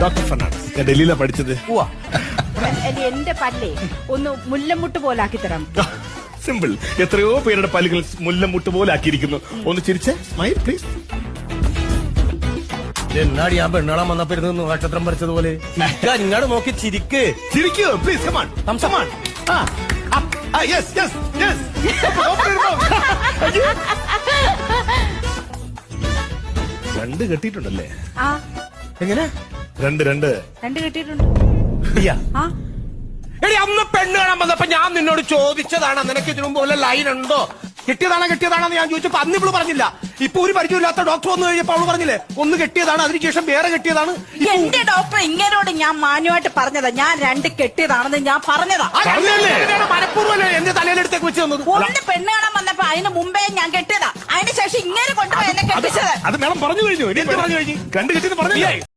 Doctor Fernandez ഞാൻ ഡൽഹിയിലാണ് പഠിച്ചത്. എന്റെ പല്ലേ ഒന്ന് മുല്ലമുട്ട് പോലാക്കി ആക്കി തരാം. സിമ്പിൾ എത്രയോ പേരുടെ പല്ലുകൾ മുല്ലമുട്ട് പോലെ ആക്കിയിരിക്കുന്നു. ഒന്ന് ചിരിച്ച് മൈ പ്ലീസ് എന്നാടി ഞാൻ പെണ്ണാളാൻ വന്നപ്പോ ഇരുന്ന് നക്ഷത്രം പറിച്ചതുപോലെ ഇങ്ങോട്ട് നോക്കി ചിരിക്ക്. ചിരിക്കോ please come on come on yes yes yes രണ്ട് കെട്ടിയിട്ടുണ്ടല്ലേ? ആ. എങ്ങനെ? രണ്ട് രണ്ട്. രണ്ട് കിട്ടിയിട്ടുണ്ട്. ആ. എടി അന്ന് പെണ്ണ് കാണാൻ വന്നപ്പോ ഞാൻ നിന്നോട് ചോദിച്ചതാണ് നിനക്ക് ഇതിനു മുമ്പ് വല്ല ലൈൻ ഉണ്ടോ? കെട്ടിയതാണോ കെട്ടിയതാണെന്ന് ഞാൻ ചോദിച്ചപ്പോ അന്ന് ഇവൾ പറഞ്ഞില്ല. ഇപ്പൊ ഒരു പരിചയമില്ലാത്ത ഡോക്ടർ വന്നു കഴിഞ്ഞപ്പോ അവൾ പറഞ്ഞില്ലേ ഒന്ന് കെട്ടിയതാണ് അതിനുശേഷം വേറെ കെട്ടിയതാണ്. എന്റെ ഡോക്ടർ ഇങ്ങനോട് ഞാൻ മാന്യമായിട്ട് പറഞ്ഞതാ. ഞാൻ രണ്ട് കെട്ടിയതാണെന്ന് ഞാൻ പറഞ്ഞതാ. മനഃപൂർവമല്ലേ എന്റെ തലയിലെടുത്തേക്ക് വെച്ച് തന്നത്? ഒന്ന് പെണ്ണ് കാണാൻ വന്നപ്പോ അതിന് മുമ്പേ ഞാൻ കെട്ടിയതാ. അതിന് ശേഷം ഇങ്ങനെ കൊണ്ടുപോയി എന്നെ കെട്ടിച്ചത്. അത് മേളം പറഞ്ഞു കഴിഞ്ഞു. പറഞ്ഞു? കഴിഞ്ഞു. രണ്ട് കെട്ടിയെന്ന് പറഞ്ഞില്ലേ?